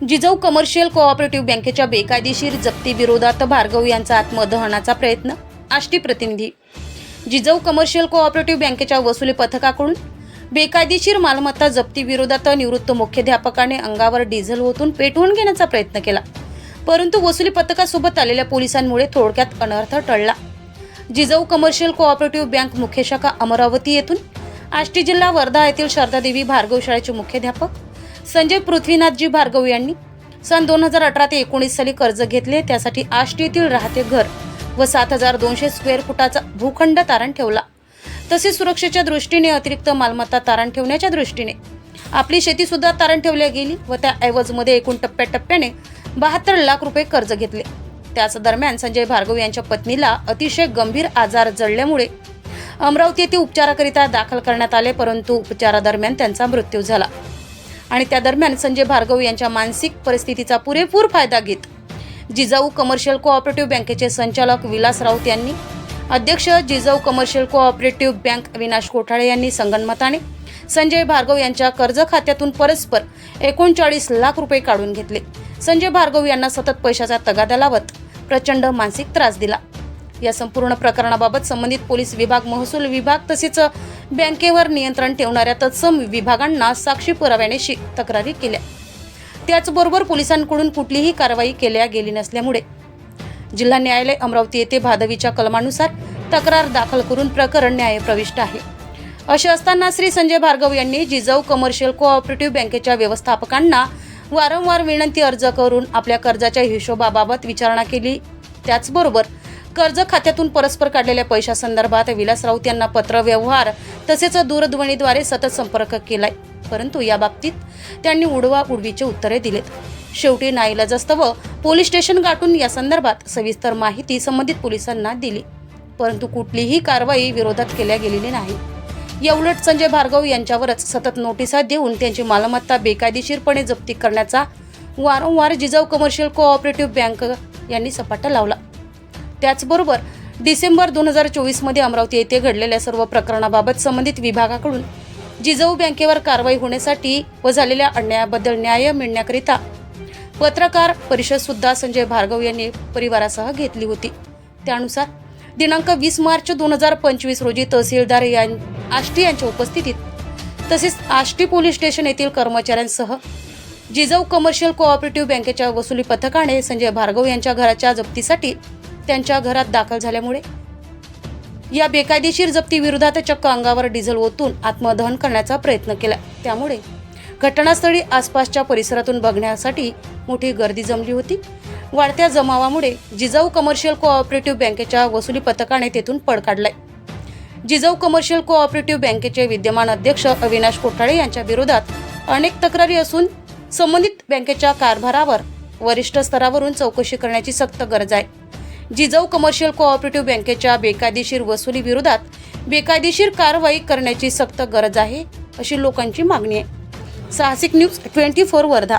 Jijau commercial cooperative बँकेच्या बेकायदेशीर जप्ती विरोधात भार्गव यांचा आत्मदहनाचा प्रयत्न? आष्टी प्रतिनिधी. जिजाऊ कमर्शियल कोऑपरेटिव्ह बँकेच्या वसुली पथकाकडून बेकायदेशीर मालमत्ता जप्ती विरोधात निवृत्त मुख्याध्यापकाने अंगावर डिझेल ओतून पेटवून घेण्याचा प्रयत्न केला. परंतु वसुली पथकासोबत आलेल्या पोलिसांमुळे थोडक्यात अनर्थ टळला. जिजाऊ कमर्शियल कोऑपरेटिव्ह बँक मुख्य शाखा अमरावती येथून आष्टी जिल्हा वर्धा येथील शारदादेवी भार्गव शाळेचे मुख्याध्यापक संजय पृथ्वीनाथजी भार्गव यांनी सन दोन हजार अठरा ते एकोणीस साली कर्ज घेतले. त्यासाठी आष्टी येथील राहते घर व सात हजार दोनशे स्क्वेअर फुटाचा भूखंड तारण ठेवला. तसेच सुरक्षेच्या दृष्टीने अतिरिक्त मालमत्ता तारण ठेवण्याच्या दृष्टीने आपली शेती सुद्धा तारण ठेवल्या गेली व त्या ऐवजमध्ये एकूण टप्प्याटप्प्याने बहात्तर लाख रुपये कर्ज घेतले. त्याच दरम्यान संजय भार्गव यांच्या पत्नीला अतिशय गंभीर आजार जडल्यामुळे अमरावती येथे उपचाराकरिता दाखल करण्यात आले परंतु उपचारादरम्यान त्यांचा मृत्यू झाला. आणि त्या दरम्यान संजय भार्गव यांच्या मानसिक परिस्थितीचा पुरेपूर फायदा घेत जिजाऊ कमर्शियल कोऑपरेटिव्ह बँकेचे संचालक विलास राऊत यांनी अध्यक्ष जिजाऊ कमर्शियल कोऑपरेटिव्ह बँक विनाश कोठाळे यांनी संगनमताने संजय भार्गव यांच्या कर्ज खात्यातून परस्पर एकोणचाळीस लाख रुपये काढून घेतले. संजय भार्गव यांना सतत पैशाचा तगादा लावत प्रचंड मानसिक त्रास दिला. या संपूर्ण प्रकरणाबाबत संबंधित पोलीस विभाग महसूल विभाग तसेच बँकेवर नियंत्रण ठेवणाऱ्या तत्सम विभागांना साक्षी पुराव्याने तक्रारी केल्या. त्याचबरोबर पोलिसांकडून कुठलीही कारवाई केल्या गेली नसल्यामुळे जिल्हा न्यायालय अमरावती येथे भादवीच्या कलमानुसार तक्रार दाखल करून प्रकरण न्यायप्रविष्ट आहे. असे असताना श्री संजय भार्गव यांनी जिजाऊ कमर्शियल कोऑपरेटिव्ह बँकेच्या व्यवस्थापकांना वारंवार विनंती अर्ज करून आपल्या कर्जाच्या हिशोबाबाबत विचारणा केली. त्याचबरोबर कर्ज खात्यातून परस्पर काढलेल्या पैशासंदर्भात विलास राऊत यांना पत्र व्यवहार तसेच दूरध्वनीद्वारे सतत संपर्क केलाय. परंतु या बाबतीत त्यांनी उडवा उडवीचे उत्तरे दिलेत. शेवटी नाईलाजास्तव पोलीस स्टेशन गाठून या संदर्भात सविस्तर माहिती संबंधित पोलिसांना दिली. परंतु कुठलीही कारवाई विरोधात केल्या गेलेली नाही. याउलट संजय भार्गव यांच्यावरच सतत नोटिसा देऊन त्यांची मालमत्ता बेकायदेशीरपणे जप्ती करण्याचा वारंवार जिजाऊ कमर्शियल कोऑपरेटिव्ह बँक यांनी सपाटा लावला. त्याचबरोबर डिसेंबर दोन हजार चोवीसमध्ये अमरावती येथे घडलेल्या सर्व प्रकरणाबाबत संबंधित विभागाकडून जिजाऊ बँकेवर कारवाई होण्यासाठी व झालेल्या अन्यायाबद्दल न्याय मिळण्याकरिता पत्रकार परिषद सुद्धा संजय भार्गव यांनी परिवारासह घेतली होती. त्यानुसार दिनांक वीस मार्च दोन हजार पंचवीस रोजी तहसीलदार यां आष्टी यांच्या उपस्थितीत तसेच आष्टी पोलीस स्टेशन येथील कर्मचाऱ्यांसह जिजाऊ कमर्शियल कोऑपरेटिव्ह बँकेच्या वसुली पथकाने संजय भार्गव यांच्या घराच्या जप्तीसाठी त्यांच्या घरात दाखल झाल्यामुळे या बेकायदेशीर जप्ती विरोधात चक्क अंगावर डिझेल ओतून आत्मदहन करण्याचा प्रयत्न केला. त्यामुळे घटनास्थळी आसपासच्या परिसरातून बघण्यासाठी मोठी गर्दी जमली होती. वाढत्या जमावामुळे जिजाऊ कमर्शियल कोऑपरेटिव्ह बँकेच्या वसुली पथकाने तेथून पळ काढलाय. जिजाऊ कमर्शियल कोऑपरेटिव्ह बँकेचे विद्यमान अध्यक्ष अविनाश कोठाळे यांच्या विरोधात अनेक तक्रारी असून संबंधित बँकेच्या कारभारावर वरिष्ठ स्तरावरून चौकशी करण्याची सक्त गरज आहे. जिजाऊ कमर्शियल कोऑपरेटिव्ह बँकेच्या बेकायदेशीर वसुली विरोधात बेकायदेशीर कारवाई करण्याची सक्त गरज आहे अशी लोकांची मागणी आहे. साहसिक न्यूज ट्वेंटी फोर वर्धा.